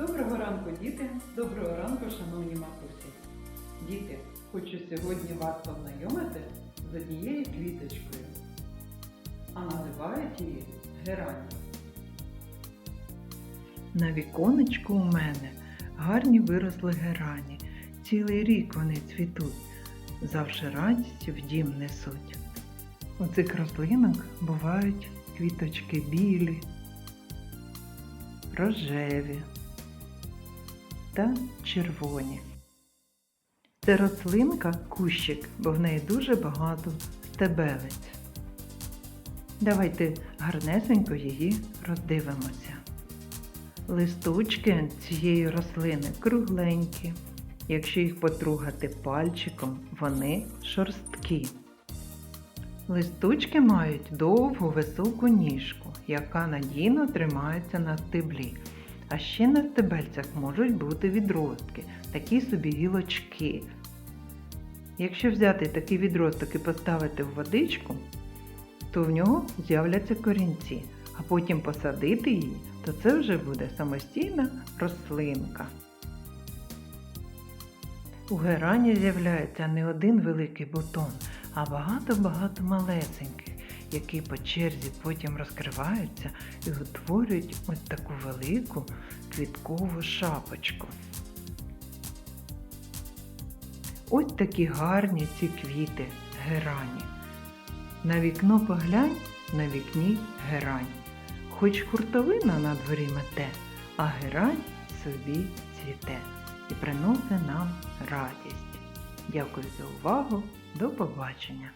Доброго ранку, діти! Доброго ранку, шановні матусі! Діти, хочу сьогодні вас познайомити з однією квіточкою, а називають її герань. На віконечку у мене гарні виросли герані. Цілий рік вони цвітуть, завжди радість в дім несуть. У цих рослинок бувають квіточки білі, рожеві та червоні. Це рослинка кущик, бо в неї дуже багато стебелець. Давайте гарнесенько її роздивимося. Листочки цієї рослини кругленькі. Якщо їх потругати пальчиком, вони шорсткі. Листочки мають довгу високу ніжку, яка надійно тримається на стеблі. А ще на стебельцях можуть бути відростки, такі собі гілочки. Якщо взяти такий відросток і поставити в водичку, то в нього з'являться корінці, а потім посадити її, то це вже буде самостійна рослинка. У герані з'являється не один великий бутон, а багато-багато малесеньких, які по черзі потім розкриваються і утворюють ось таку велику квіткову шапочку. Ось такі гарні ці квіти герані. На вікно поглянь, на вікні герань. Хоч хуртовина на дворі мете, а герань собі цвіте і приносить нам радість. Дякую за увагу. До побачення!